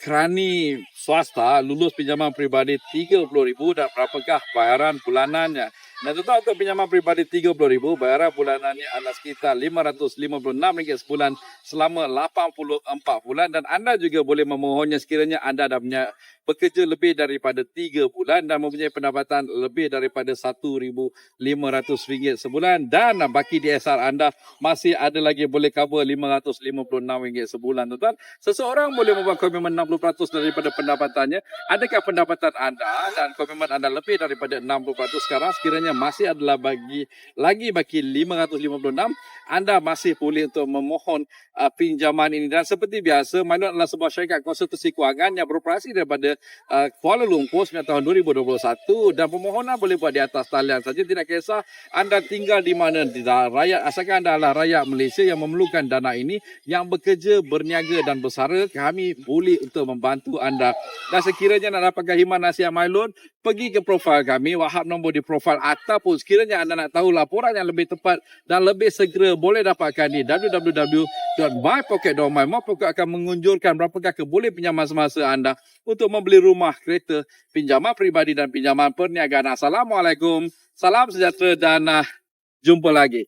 kerani swasta lulus pinjaman peribadi RM30,000 dan berapakah bayaran bulanannya. Dan tuan untuk pinjaman peribadi RM30,000 bayaran bulanannya adalah sekitar RM556 sebulan selama 84 bulan dan anda juga boleh memohonnya sekiranya anda dah punya bekerja lebih daripada 3 bulan dan mempunyai pendapatan lebih daripada RM1,500 sebulan dan baki DSR anda masih ada lagi boleh cover RM556 sebulan tuan-tuan. Seseorang boleh membuat komitmen 60% daripada pendapatannya. Adakah pendapatan anda dan komitmen anda lebih daripada 60% sekarang sekiranya masih adalah bagi lagi bagi 556 anda masih boleh untuk memohon uh, pinjaman ini. Dan seperti biasa Minot adalah sebuah syarikat konsultasi kewangan yang beroperasi daripada uh, Kuala Lumpur sejak tahun 2021 dan permohonan boleh buat di atas talian saja. Tidak kisah anda tinggal di mana di rakyat asalkan anda adalah rakyat Malaysia yang memerlukan dana ini yang bekerja berniaga dan bersara kami boleh untuk membantu anda. Dan sekiranya nak dapatkan himan nasihat Loan pergi ke profil kami wahab nombor di profil ataupun sekiranya anda nak tahu laporan yang lebih tepat dan lebih segera boleh dapatkan di www.mypocket.my MyPocket akan mengunjurkan berapakah keboleh pinjaman semasa anda untuk membeli rumah, kereta, pinjaman peribadi dan pinjaman perniagaan. Assalamualaikum, salam sejahtera dan uh, jumpa lagi.